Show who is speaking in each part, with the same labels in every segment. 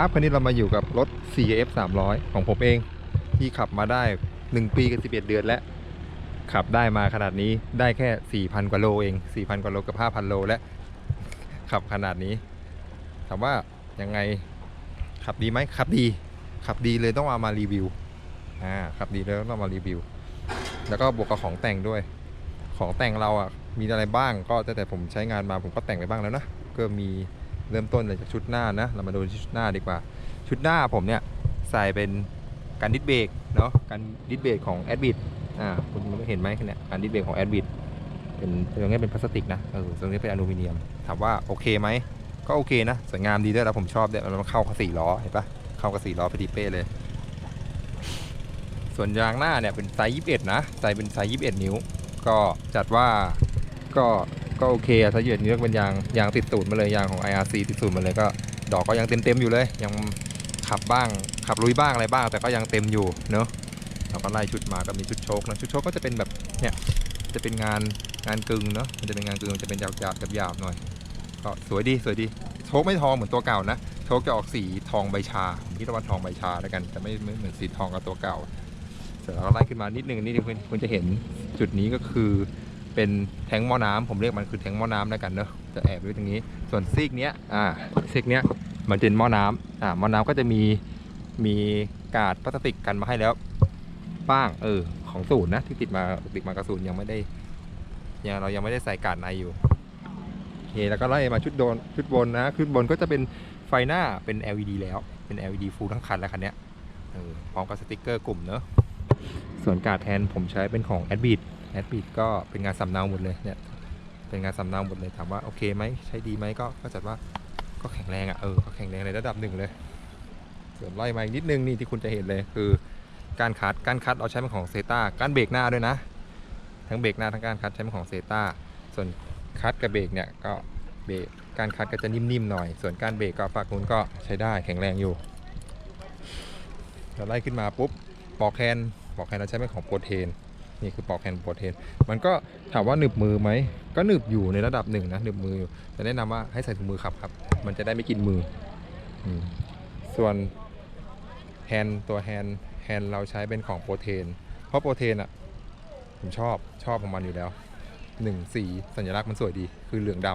Speaker 1: ครับคันนี้เรามาอยู่กับรถ CF 300 ของผมเอง ที่ขับมาได้ 1 ปีกับ11 เดือนแล้ว ขับได้มาขนาดนี้ได้แค่ 4,000 กว่าโลเอง 4,000 กว่าโลกับ 5,000 โลแล้วขับขนาดนี้ถามว่ายังไงขับดีไหมขับดี ขับดีเลยต้องเอามารีวิวอ่าขับดีเลยต้องมารีวิว แล้วก็บวกกับของแต่งด้วย ของแต่งเราอะมีอะไรบ้างก็แต่แต่ผมใช้งานมาผมก็แต่งไปบ้างแล้วนะก็มี เริ่มต้นเลยจากชุดหน้านะ เรามาดูชุดหน้าดีกว่า ชุดหน้าผมเนี่ยใส่เป็นการดิสเบรกเนาะการดิสเบรกของแอดบิดอ่าคุณเห็นไหมเนี่ยการดิสเบรกของแอดบิดเป็นตรงนี้เป็นพลาสติกนะเออตรงนี้เป็นอลูมิเนียม ถามว่าโอเคไหมก็โอเคนะ สวยงามดีด้วยแล้วผมชอบด้วยมันเข้ากับสี่ล้อเห็นปะเข้ากับสี่ล้อพอดีเป้เลย ส่วนยางหน้าเนี่ยเป็นไซส์ 21 นะใส่เป็นไซส์ 21 นิ้ว ก็จัดว่าก็ ก็โอเคอะถ้าเหยียดนิ้วเป็นยางยางติดตูดมาเลยยางของ IRC ติดตูดมาเลยก็ ดอกก็ยังเต็มเต็มๆอยู่เลย ยังขับบ้างขับลุยบ้างอะไรบ้าง แต่ก็ยังเต็มอยู่เนอะเราก็ไล่ชุดมาก็มีชุดโชคนะชุดโชคก็จะเป็นแบบเนี่ยจะเป็นงานงานกึ่งเนอะมันจะเป็นงานกึ่งจะเป็นหยาบหยาบหยาบหน่อย ก็สวยดีสวยดีโชคไม่ทองเหมือนตัวเก่านะโชคจะออกสีทองใบชาผมคิดว่าทองใบชาแล้วกันจะไม่ไม่เหมือนสีทองกับตัวเก่าเสร็จแล้วก็ไล่ขึ้นมานิดนึงนี่คุณคุณจะเห็นจุดนี้ก็คือ เป็นแทงหม้อน้ำผมเรียกมันคือแทงหม้อน้ำแล้วกันเนอะจะแอบไว้ตรงนี้ ส่วนซีกเนี้ยอ่าซีกเนี้ยมันเป็นหม้อน้ำอ่าหม้อน้ำก็จะมีมีกาดพลาสติกกันมาให้แล้วป้างเออของสูตรนะที่ติดมาติดมากระสูนยังไม่ได้ยังเรายังไม่ได้ใส่กาดในอยู่โอเคแล้วก็ไล่มาชุดโดนชุดบนนะชุดบนก็จะเป็นไฟหน้าเป็น LED แล้วเป็น LED ฟูลทั้งคันแล้วคันเนี้ยเออพร้อมกับสติกเกอร์กลุ่มเนอะส่วนกาดแทนผมใช้เป็นของ a d b i t a d b i t ก็เป็นงานสำเนาหมดเลยเนี่ยเป็นงานสำเนาหมดเลยถามว่าโอเคไหมใช้ดีไหมก็ก็จัดว่าก็แข็งแรงอะเออก็แข็งแรงในระดับหนึ่งเลยส่วนไล่มาอีกนิดนึงนี่ที่คุณจะเห็นเลยคือการคัดการคัดเราใช้เป็นของเซตาการเบรกหน้าด้วยนะ ทั้งเบรกหน้าทั้งการคัดใช้เป็นของเซตาส่วนคัดกับเบรกเนี่ยก็เบรกการคัดก็จะนิ่มๆหน่อย ส่วนการเบรกก็ฝากนู้นก็ใช้ได้แข็งแรงอยู่เราไล่ขึ้นมาปุ๊บปอกแคนปอกแคนเราใช้เป็นของโปรเทน นี่คือปอกแคนด์โปรเทนมันก็ถามว่าหนึบมือไหม ก็หนึบอยู่ในระดับหนึ่งนะหนึบมืออยู่แต่แนะนำว่าให้ใส่ถุงมือขับครับ มันจะได้ไม่กินมืออมส่วนแฮนด์ตัวแฮนด์แฮนด์เราใช้เป็นของโปรเทน เพราะโปรเทนอะผมชอบชอบของมันอยู่แล้วหนึ่งสีสัญลักษณ์มันสวยดีคือเหลืองด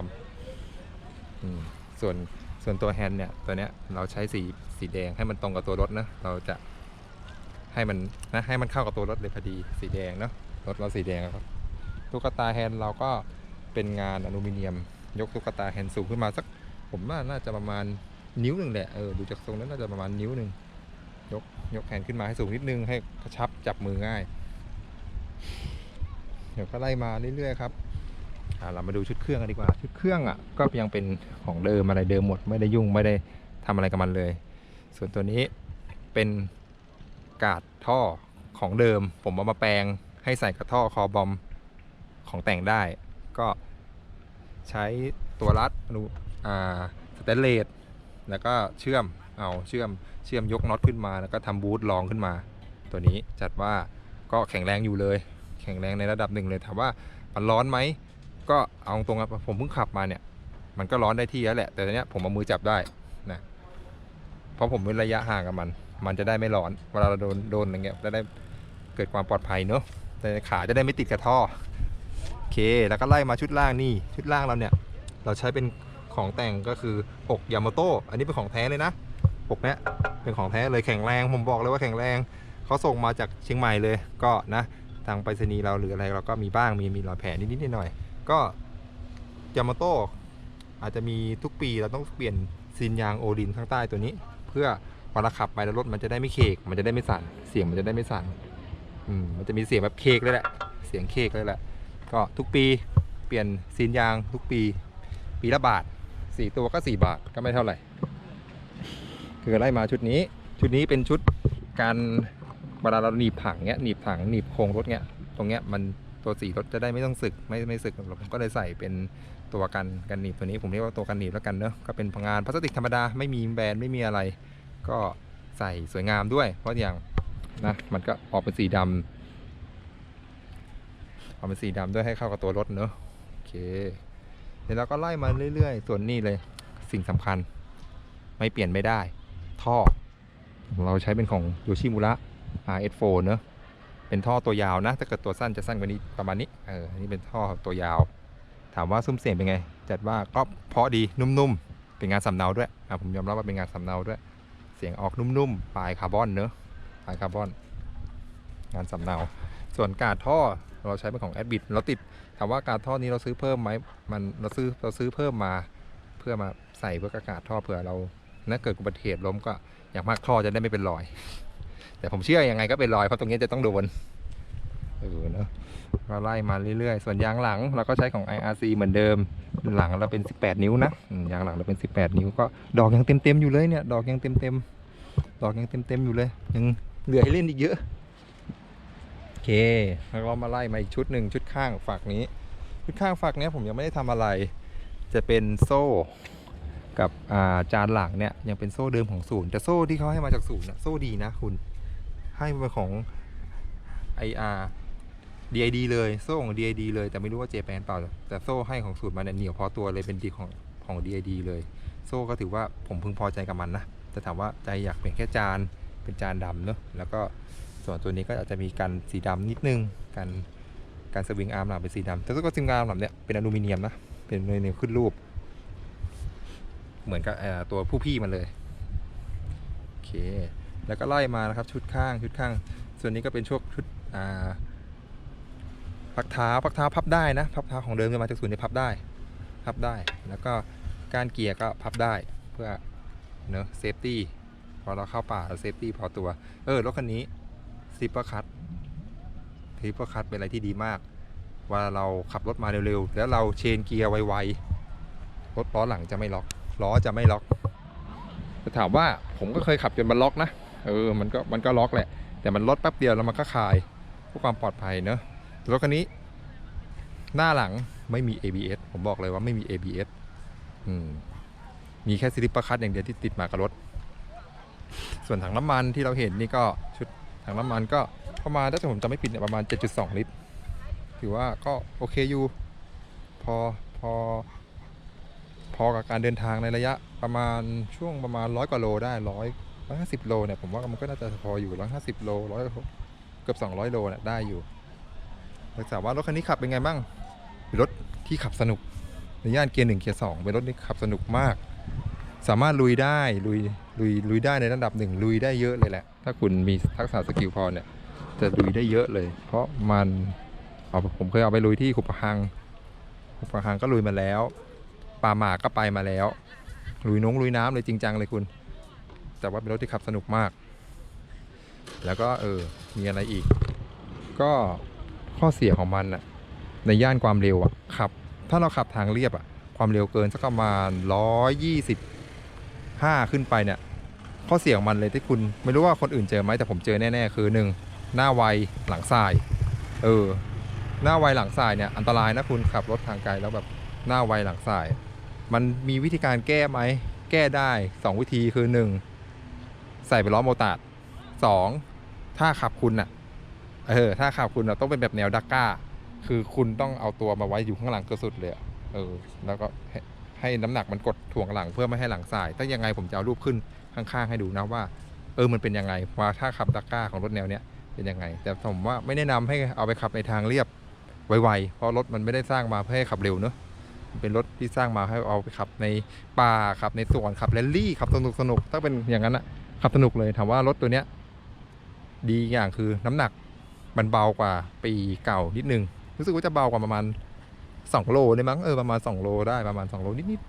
Speaker 1: ำส่วนส่วนตัวแฮนด์เนี่ยตัวเนี้ยเราใช้สีสีแดงให้มันตรงกับตัวรถนะเราจะ ให้มันนะให้มันเข้ากับตัวรถเลยพอดีสีแดงเนาะรถเราสีแดงครับตุ๊กตาแฮนด์เราก็เป็นงานอลูมิเนียม ยกตุ๊กตาแฮนด์สูงขึ้นมาสัก ผมว่าน่าจะประมาณนิ้วหนึ่งแหละเออดูจากทรงนั้นน่าจะประมาณนิ้วหนึ่งยกยกแขนขึ้นมาให้สูงนิดนึงให้กระชับจับมือง่าย เดี๋ยวก็ไล่มาเรื่อยๆครับอ่าเรามาดูชุดเครื่องกันดีกว่า ชุดเครื่องอะก็ยังเป็นของเดิมอะไรเดิมหมดไม่ได้ยุ่งไม่ได้ทำอะไรกับมันเลย ส่วนตัวนี้เป็น กาดท่อของเดิม ผมเอามาแปลงให้ใส่กับท่อคอบอมของแต่งได้ ก็ใช้ตัวรัดอนุอ่าสเตนเลสแล้วก็เชื่อมเอาเชื่อมเชื่อมยกน็อตขึ้นมา แล้วก็ทำบูทรองขึ้นมา ตัวนี้จัดว่าก็แข็งแรงอยู่เลย แข็งแรงในระดับหนึ่งเลยถามว่ามันร้อนไหมก็เอาตรงๆครับผมเพิ่งขับมาเนี่ย มันก็ร้อนได้ที่แล้วแหละ แต่ตอนนี้ผมเอามือจับได้นะเพราะผมเว้นระยะห่างกับมัน มันจะได้ไม่ร้อน เวลาเราโดนโดนอย่างเงี้ยจะได้เกิดความปลอดภัยเนอะแต่ขาจะได้ไม่ติดกับท่อโอเค แล้วก็ไล่มาชุดล่างนี่ชุดล่างเราเนี่ย เราใช้เป็นของแต่งก็คือปกยามาโต้อันนี้เป็นของแท้เลยนะปกเนี้ยเป็นของแท้เลยแข็งแรงผมบอกเลยว่าแข็งแรงเขาส่งมาจากเชียงใหม่เลยก็นะทางไปรษณีย์เราหรืออะไรเราก็มีบ้างมีมีรอยแผลนิดๆหน่อยๆก็ยามาโต้อาจจะมีทุกปีเราต้องเปลี่ยนซีนยางโอดินข้างใต้ตัวนี้ เพื่อ พอเวลาขับไปแล้วรถมันจะได้ไม่เคกมันจะได้ไม่สั่น เสียงมันจะได้ไม่สั่นอืมมันจะมีเสียงแบบเคกเลยแหละ เสียงเคกเลยแหละ ก็ทุกปีเปลี่ยนซีนยางทุกปี ปีละบาทสี่ตัวก็สี่บาทก็ไม่เท่าไหร่ คือไล่มาชุดนี้ ชุดนี้เป็นชุดการเวลาเราหนีบถังเนี้ยหนีบถังหนีบโครงรถเนี้ยตรงเนี้ยมันตัวสีรถจะได้ไม่ต้องสึกไม่ไม่สึกผมก็เลยใส่เป็นตัวกันกันหนีบตัวนี้ผมเรียกว่าตัวกันหนีบแล้วกันเนอะก็เป็นงานพลาสติกธรรมดาไม่มีแบรนด์ไม่มีอะไร ก็ใส่สวยงามด้วย เพราะอย่างนะมันก็ออกเป็นสีดำออกเป็นสีดำด้วยให้เข้ากับตัวรถเนอะโอเคเดี๋ยวเราก็ไล่มาเรื่อยๆ ส่วนนี้เลยสิ่งสำคัญ ไม่เปลี่ยนไม่ได้ ท่อ เราใช้เป็นของโยชิมุระ RS4 เนอะเป็นท่อตัวยาวนะ ถ้าเกิดตัวสั้นจะสั้นกว่านี้ประมาณนี้ เออ อันนี้เป็นท่อตัวยาว ถามว่าซุ้มเสียงเป็นไง จัดว่าก็เพราะดีนุ่มๆ เป็นงานสำเนาด้วย อะผมยอมรับว่าเป็นงานสำเนาด้วย สียงออกนุ่มๆ ปลายคาร์บอนเนอะปลายคาร์บอน งานสำเนา ส่วนการท่อเราใช้เป็นของแอดบิ t เราติดถามว่าการท่อนี้เราซื้อเพิ่มไหมมันเราซื้อเราซื้อเพิ่มมา เพื่อมาใส่เพื่อกระกาศท่อเผื่อเราถ้าเกิดอุบัติเหตุล้มก็อย่างมากท่อจะได้ไม่เป็นรอย แต่ผมเชื่อยังไงก็เป็นรอยเพราะตรงนี้จะต้องโดนเออเนอะก็ไล่มาเรื่อยๆ ส่วนยางหลังเราก็ใช้ของ IRC เหมือนเดิม หลังเราเป็น 18 นิ้วนะยางหลังเราเป็น 18 นิ้วก็ดอกยังเต็มๆอยู่เลยเนี่ย ดอกยังเต็มๆ ดอกยังเต็มๆอยู่เลย ยังเหลือให้เล่นอีกเยอะ โอเคแล้วเรามาไล่มาอีกชุดหนึ่งชุดข้างฝักนี้ ชุดข้างฝักเนี้ยผมยังไม่ได้ทำอะไร จะเป็นโซ่กับอ่าจานหลังเนี่ยยังเป็นโซ่เดิมของศูนย์แต่โซ่ที่เขาให้มาจากศูนย์นะโซ่ดีนะคุณ ให้มาของ IR DID เลยโซ่ของ DID เลยแต่ไม่รู้ว่าเจแปนเปล่า แต่โซ่ให้ของศูนย์มาเนี่ยเหนียวพอตัวเลยเป็นดีของของ DID เลย โซ่ก็ถือว่าผมพึงพอใจกับมันนะ แต่ถามว่าใจอยากเป็นแค่จานเป็นจานดำเนอะแล้วก็ส่วนตัวนี้ก็อาจจะมีกันสีดำนิดนึงกันการสวิงอาร์มหลังเป็นสีดำแต่ตัวก็สวิงอาร์มหลังเนี่ยเป็นอลูมิเนียมนะเป็นเนยขึ้นรูป เหมือนกับตัวผู้พี่มันเลยโอเคแล้วก็ไล่มานะครับชุดข้างชุดข้าง ส่วนนี้ก็เป็นช่วงชุดอ่าพักเท้าพักเท้าพับได้นะพับเท้าของเดิมจะมาจากศูนย์เนี่ยพับได้พับได้ แล้วก็ก้านเกียร์ก็พับได้เพื่อ เนอะเซฟตี้พอเราเข้าป่าเซฟตี้พอตัว เออรถคันนี้ซิปเปอร์คัตซิปเปอร์คัตเป็นอะไรที่ดีมากเว่าเราขับรถมาเร็วๆ แล้วเราเชนเกียร์ไวๆรถล้อหลังจะไม่ล็อกล้อจะไม่ล็อกแต่ถามว่าผมก็เคยขับจนมันล็อกนะเออมันก็มันก็ล็อกแหละ แต่มันลดแป๊บเดียวแล้วมันก็คลายเพื่อความปลอดภัยเนอะรถคันนี้ หน้าหลังไม่มี ABS ผมบอกเลยว่าไม่มี ABS อืม มีแค่สลิปปร์คัตอย่างเดียวที่ติดมากับรถ ส่วนถังน้ำมันที่เราเห็นนี่ก็ชุดถังน้ำมันก็ประมาณถ้าผมจำไม่ผิดเนี่ยประมาณ 7.2 ลิตร ถือว่าก็โอเคอยู่พอพอพอกับการเดินทางในระยะประมาณช่วงประมาณร้อยกว่าโลได้ร้อยร้อยห้าสิบโลเนี่ยผมว่ามันก็น่าจะพออยู่ร้อยห้าสิบโลร้อยเกือบสองร้อยโลเนี่ยได้อยู่แต่ถามว่ารถคันนี้ขับเป็นไงบ้างเป็นรถที่ขับสนุกในย่านเกียร์หนึ่งเกียร์สองเป็นรถที่ขับสนุกมาก สามารถลุยได้ลุยลุยลุยได้ในระดับหนึ่งลุยได้เยอะเลยแหละ ถ้าคุณมีทักษะสกิลพอเนี่ยจะลุยได้เยอะเลย เพราะมันเอาผมเคยเอาไปลุยที่ขุปะหังขุปะหังก็ลุยมาแล้วป่าหมากก็ไปมาแล้ว ลุยน้องลุยน้ำเลยจริงจังเลยคุณ แต่ว่าเป็นรถที่ขับสนุกมาก แล้วก็เออมีอะไรอีก ก็ข้อเสียของมันอะในย่านความเร็วอะขับ ถ้าเราขับทางเรียบอะความเร็วเกินสักประมาณร้ อยยี่สิบห้าขึ้นไปเนี่ยข้อเสียของมันเลยที่คุณไม่รู้ว่าคนอื่นเจอไหมแต่ผมเจอแน่ๆคือหนึ่งหน้าไวหลังสาย เออ หน้าไวหลังสายเนี่ยอันตรายนะคุณขับรถทางไกลแล้วแบบหน้าไวหลังสาย มันมีวิธีการแก้ไหมแก้ได้ 2 วิธีคือ 1 ใส่ไปล้อโมตาร์ดสองถ้าขับคุณน่ะเออ ถ้าขับคุณนะต้องเป็นแบบแนวดักก้า คือคุณต้องเอาตัวมาไว้อยู่ข้างหลังเกินสุดเลย เออ แล้วก็ ให้ให้น้ำหนักมันกดถ่วงหลังเพื่อไม่ให้หลังสายถ้ายังไงผมจะเอารูปขึ้นข้างๆ ให้ดูนะว่า เออมันเป็นยังไงว่าถ้าขับดัก้าของรถแนวเนี้ยเป็นยังไง แต่ผมว่าไม่แนะนำให้เอาไปขับในทางเรียบไวๆเพราะรถมันไม่ได้สร้างมาเพื่อให้ขับเร็วเนอะเป็นรถที่สร้างมาให้เอาไปขับในป่าขับในสวนขับแรลลี่ขับสนุกสนุกถ้าเป็นอย่างนั้นอะขับสนุกเลยถามว่ารถตัวเนี้ยดีอย่างคือน้ำหนักมันเบากว่าปีเก่านิดนึงรู้สึกว่าจะเบากว่าประมาณ 2โลได้มั้งเออประมาณ2โลได้ประมาณ2โลนิด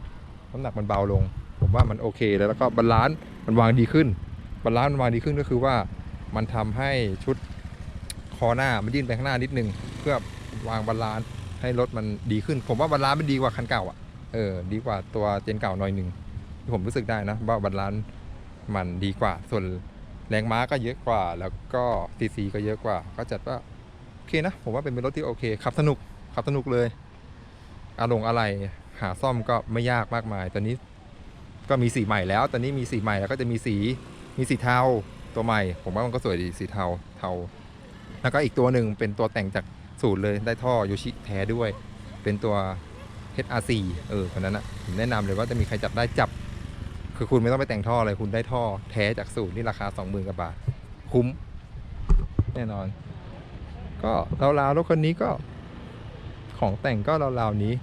Speaker 1: ๆน้ำหนักมันเบาลง ผมว่ามันโอเคแล้วแล้วก็บาลานซ์มันวางดีขึ้นบาลานซ์มันวางดีขึ้นก็คือว่ามันทำให้ชุดคอหน้ามันยื่นไปข้างหน้านิดนึง เพื่อวางบาลานซ์ให้รถมันดีขึ้น ผมว่าบาลานซ์มันดีกว่าคันเก่าอะเออดีกว่าตัวเจนเก่าหน่อยหนึ่งที่ผมรู้สึกได้นะว่าบาลานซ์มันดีกว่า ส่วนแรงม้าก็เยอะกว่า แล้วก็ซีซีก็เยอะกว่า ก็จัดว่าโอเคนะ ผมว่าเป็นรถที่โอเคขับสนุก ขับสนุกเลยอารมณ์อะไรหาซ่อมก็ไม่ยากมากมาย ตอนนี้ก็มีสีใหม่แล้ว ตอนนี้มีสีใหม่แล้วก็จะมีสีมีสีเทาตัวใหม่ ผมว่ามันก็สวยดีสีเทาเทา แล้วก็อีกตัวหนึ่งเป็นตัวแต่งจากสูตรเลยได้ท่อโยชิแท้ด้วย เป็นตัว HRC เออคนนั้นอะผมแนะนำเลยว่าจะมีใครจับได้จับ คือคุณไม่ต้องไปแต่งท่อเลยคุณได้ท่อแท้จากศูนย์ที่ราคา 20,000กว่าบาท คุ้ม แน่นอน ก็ราวๆรถคันนี้ก็ ของแต่งก็ราวๆนี้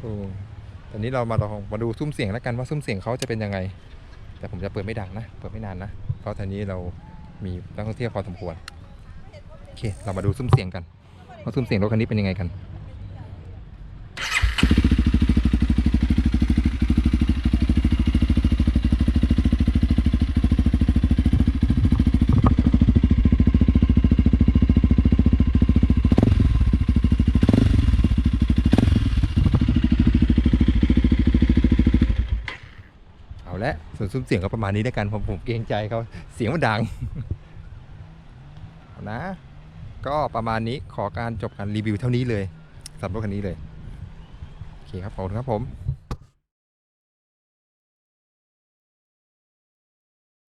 Speaker 1: โอ้ตอนนี้เรามาลองมาดูซุ้มเสียงแล้วกันว่าซุ้มเสียงเขาจะเป็นยังไง แต่ผมจะเปิดไม่ดังนะ เปิดไม่นานนะ เพราะตอนนี้เรามีนักท่องเที่ยวพอสมควร โอเค เรามาดูซุ้มเสียงกันว่าซุ้มเสียงรถคันนี้เป็นยังไงกัน และส่วนซุ้มเสียงก็ประมาณนี้แล้วกันผมผมเกรงใจเขาเสียงมันดังนะ ก็ประมาณนี้ขอการจบการรีวิวเท่านี้เลยสำหรับรถคันนี้เลย โอเคครับขอบคุณครับผม